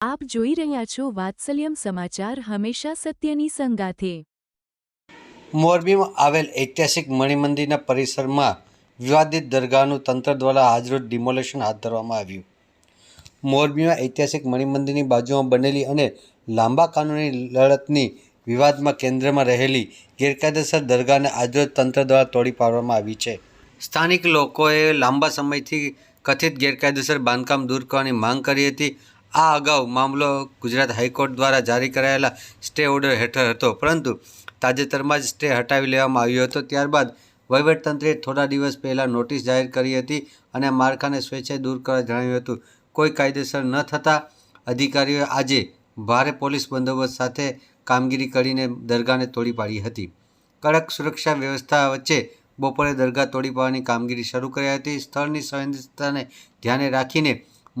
આપ જોઈ રહ્યા છો વાત્સલ્યમ સમાચાર હંમેશા સત્યની સંગાથે. મોરબીમાં આવેલ ઐતિહાસિક મણિમંદિરના પરિસરમાં વિવાદિત દરગાહનું તંત્ર દ્વારા આજરોજ ડિમોલેશન હાથ ધરવામાં આવ્યું. મોરબીમાં ઐતિહાસિક મણિમંદિરની બાજુમાં બનેલી અને લાંબા કાનૂની લડતની વિવાદમાં કેન્દ્રમાં રહેલી ગેરકાયદેસર દરગાહને આજરોજ તંત્ર દ્વારા તોડી પાડવામાં આવી છે. સ્થાનિક લોકોએ લાંબા સમયથી કથિત ગેરકાયદેસર બાંધકામ દૂર કરવાની માંગ કરી હતી. આ અગાઉ મામલો ગુજરાત હાઈકોર્ટ દ્વારા જારી કરાયેલા સ્ટે ઓર્ડર હેઠળ હતો. પરંતુ તાજેતરમાં જ સ્ટે હટાવી લેવામાં આવ્યો હતો. ત્યારબાદ વહીવટતંત્રે થોડા દિવસ પહેલાં નોટિસ જાહેર કરી હતી અને માળખાને સ્વેચ્છાએ દૂર કરવા જણાવ્યું હતું. કોઈ કાયદેસર ન થતાં અધિકારીઓએ આજે ભારે પોલીસ બંદોબસ્ત સાથે કામગીરી કરીને દરગાહને તોડી પાડી હતી. કડક સુરક્ષા વ્યવસ્થા વચ્ચે બપોરે દરગાહ તોડી પાડવાની કામગીરી શરૂ કરી હતી. સ્થળની સંવેદનતાને ધ્યાને રાખીને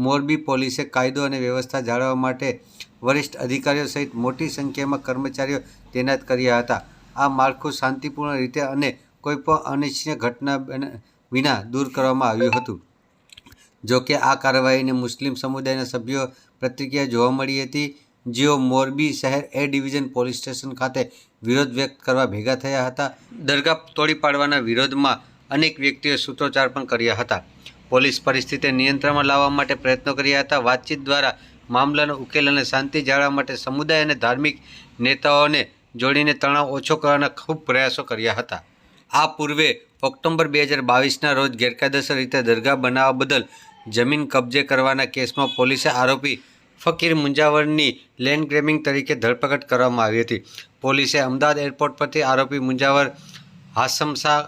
મોરબી પોલીસે કાયદો અને વ્યવસ્થા જાળવવા માટે વરિષ્ઠ અધિકારીઓ સહિત મોટી સંખ્યામાં કર્મચારીઓ તૈનાત કર્યા હતા. આ માળખું શાંતિપૂર્ણ રીતે અને કોઈપણ અનિચ્છનીય ઘટના વિના દૂર કરવામાં આવ્યું હતું. જોકે આ કાર્યવાહીને મુસ્લિમ સમુદાયના સભ્યો પ્રતિક્રિયા જોવા મળી હતી, જેઓ મોરબી શહેર એ ડિવિઝન પોલીસ સ્ટેશન ખાતે વિરોધ વ્યક્ત કરવા ભેગા થયા હતા. દરગાહ તોડી પાડવાના વિરોધમાં અનેક વ્યક્તિઓએ સૂત્રોચ્ચાર પણ કર્યા હતા. પોલીસ પરિસ્થિતિ નિયંત્રણમાં લાવવા માટે પ્રયત્નો કર્યા હતા. વાતચીત દ્વારા મામલાનો ઉકેલ અને શાંતિ જાળવવા માટે સમુદાય અને ધાર્મિક નેતાઓને જોડીને તણાવ ઓછો કરવાના ખૂબ પ્રયાસો કર્યા હતા. આ પૂર્વે ઓક્ટોબર બે હજાર બાવીસના રોજ ગેરકાયદેસર રીતે દરગાહ બનાવવા બદલ જમીન કબજે કરવાના કેસમાં પોલીસે આરોપી ફકીર મુંજાવરની લેન્ડ ગ્રેબિંગ તરીકે ધરપકડ કરવામાં આવી હતી. પોલીસે અમદાવાદ એરપોર્ટ પરથી આરોપી મુંજાવર હાસમ શાહ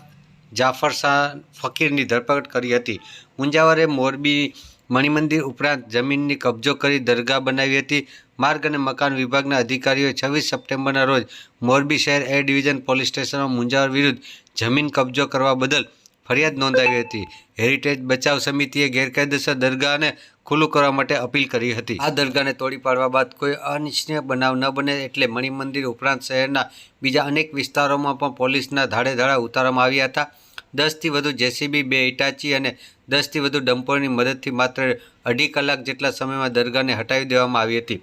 જાફર શાહ ફકીરની ધરપકડ કરી હતી. મુંજાવરે મોરબી મણિમંદિર ઉપરાંત જમીનની કબજો કરી દરગાહ બનાવી હતી. માર્ગ અને મકાન વિભાગના અધિકારીઓએ છવ્વીસ સપ્ટેમ્બરના રોજ મોરબી શહેર એ ડિવિઝન પોલીસ સ્ટેશનમાં મુંજાવર વિરુદ્ધ જમીન કબજો કરવા બદલ ફરિયાદ નોંધાવી હતી. હેરિટેજ બચાવ સમિતિએ ગેરકાયદેસર દરગાહને ખુલ્લું કરવા માટે અપીલ કરી હતી. આ દરગાહને તોડી પાડવા બાદ કોઈ અનિચ્છનીય બનાવ ન બને એટલે મણિમંદિર ઉપરાંત શહેરના બીજા અનેક વિસ્તારોમાં પણ પોલીસના ધાડે ધાડા ઉતારવામાં આવ્યા હતા. દસથી વધુ જેસીબી, બે ઇટાચી અને દસથી વધુ ડમ્પરની મદદથી માત્ર અઢી કલાક જેટલા સમયમાં દરગાહને હટાવી દેવામાં આવી હતી.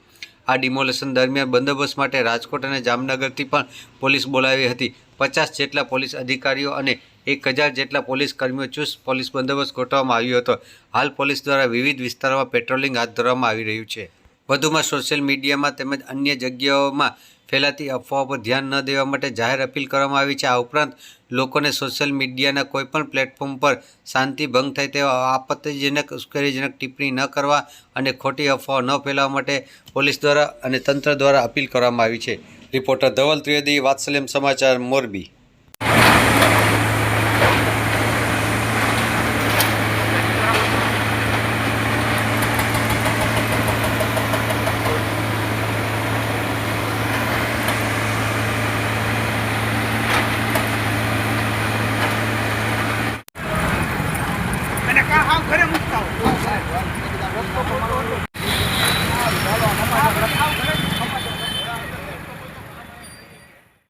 આ ડિમોલેશન દરમિયાન બંદોબસ્ત માટે રાજકોટ અને જામનગરથી પણ પોલીસ બોલાવી હતી. પચાસ જેટલા પોલીસ અધિકારીઓ અને એક હજાર જેટલા પોલીસ કર્મીઓ ચુસ્ત પોલીસ બંદોબસ્ત ગોઠવવામાં આવ્યો હતો. હાલ પોલીસ દ્વારા વિવિધ વિસ્તારોમાં પેટ્રોલિંગ હાથ ધરવામાં આવી રહ્યું છે. વધુમાં સોશિયલ મીડિયામાં તેમજ અન્ય જગ્યાઓમાં ફેલાતી અફવાઓ પર ધ્યાન ન દેવા માટે જાહેર અપીલ કરવામાં આવી છે. આ ઉપરાંત લોકોને સોશિયલ મીડિયાના કોઈપણ પ્લેટફોર્મ પર શાંતિ ભંગ થાય તેવા આપત્તિજનક ઉશ્કેરીજનક ટિપ્પણી ન કરવા અને ખોટી અફવાઓ ન ફેલાવવા માટે પોલીસ દ્વારા અને તંત્ર દ્વારા અપીલ કરવામાં આવી છે. રિપોર્ટર ધવલ ત્રિવેદી, વાત્સલ્યમ સમાચાર, મોરબી. ઘરે મૂકતા હોય.